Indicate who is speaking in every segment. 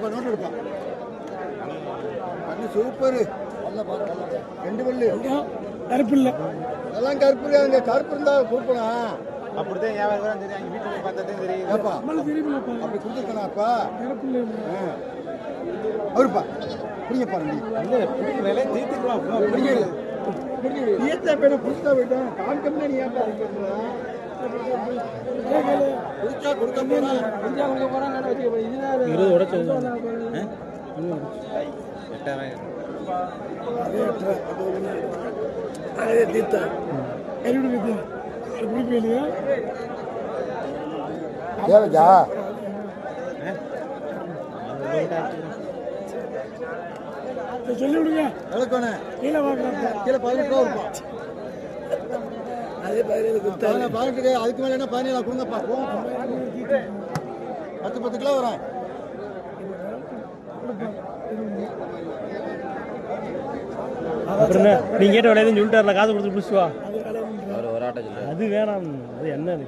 Speaker 1: பண்ண நோட்டு எடுப்பான் பண்ணு சூப்பரு நல்ல பாரு, நல்ல பாரு. ரெண்டு
Speaker 2: கருப்பில்லை
Speaker 1: அதெல்லாம் கருப்பு அங்கே கருப்பு இருந்தா கொடுப்பனா
Speaker 3: அப்படிதான் வியாபாரம் தெரியும். அங்கே வீட்டில் போய் பார்த்தா தெரியும்.
Speaker 1: ஏப்பா. அப்படி கொடுத்துருக்கணாப்பா
Speaker 2: கருப்பில்லை
Speaker 1: அவருப்பா. பிடிங்கப்பா ரெண்டு
Speaker 3: இல்லை பிடிக்கல தீர்த்துக்கலாம்.
Speaker 1: ஈத்த பேரை புடிச்சா போயிட்டேன் காமிக்கம்னா நீ ஏன்ப்பா அடிக்கிறா
Speaker 2: இருபது உடச்சு அதே தீர்த்தா கருவிடு வித்தியா எப்படி போயிடுங்க
Speaker 1: தேவைக்கா
Speaker 2: சொல்லி விடுங்க
Speaker 1: விளக்கோண்ணே
Speaker 2: கீழே
Speaker 1: பதினெட்டு ரூபா
Speaker 2: அதே பதினேழு கொடுத்தா
Speaker 1: பதினெட்டு அதுக்கு மேலே என்ன பதினேழு கொடுங்கப்பா பத்து பத்து கிலோ வரேன்
Speaker 4: அப்புறம் நீங்க கேட்ட விலையதுன்னு சொல்லிட்டார்ல காசு கொடுத்து பிடிச்சு வா.
Speaker 2: அது
Speaker 4: வேணாம். அது என்ன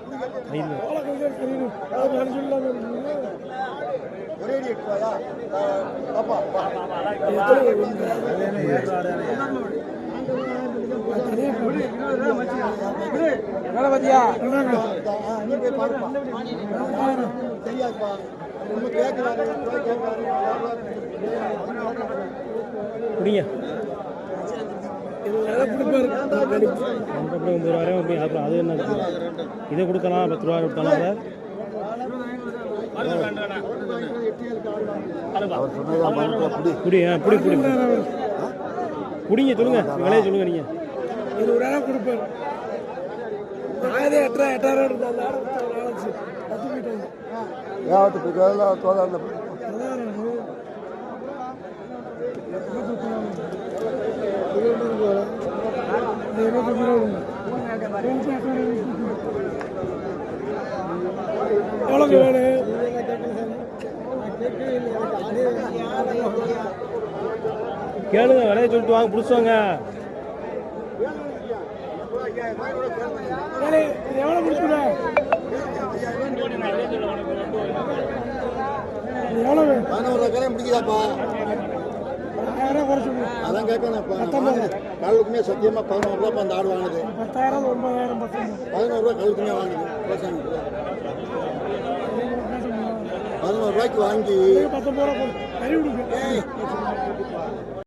Speaker 1: ஒரே
Speaker 2: கணபதியா
Speaker 1: நீ போய் பாருப்பா. தெரியாதுப்பா.
Speaker 4: குடிங்க அப்புறம் ரூபா வரையும் அப்படி அப்புறம் அது என்ன? இதை கொடுக்கலாம் பத்து ரூபா கொடுத்தாலும் அதை. ஆ புடி புடி குடிங்க சொல்லுங்க. விலையை சொல்லுங்க நீங்க.
Speaker 2: இருபது ரூபா கொடுப்பாரு. எட்டாயிரம் பத்து போயிட்டாங்க. வேணும்
Speaker 4: கேளுங்க விலையை சொல்லிட்டு வாங்க பிடிச்சுவாங்க
Speaker 2: எவ்வளோ இது எவ்வளோ
Speaker 1: பதினோரு கரையும் பிடிக்குதாப்பா
Speaker 2: ஆயிரம் குறைச்சி.
Speaker 1: அதான் கேட்கணும் கல்லுக்குமே சத்தியமாக பதினோரு ரூபா அந்த ஆடு வாங்குது
Speaker 2: பத்தாயிரம் ஒன்பதாயிரம்
Speaker 1: பதினோரு ரூபா கல்லுக்குமே வாங்குது பதினோரு ரூபாய்க்கு வாங்கி.
Speaker 2: பத்தொன்பது ரூபா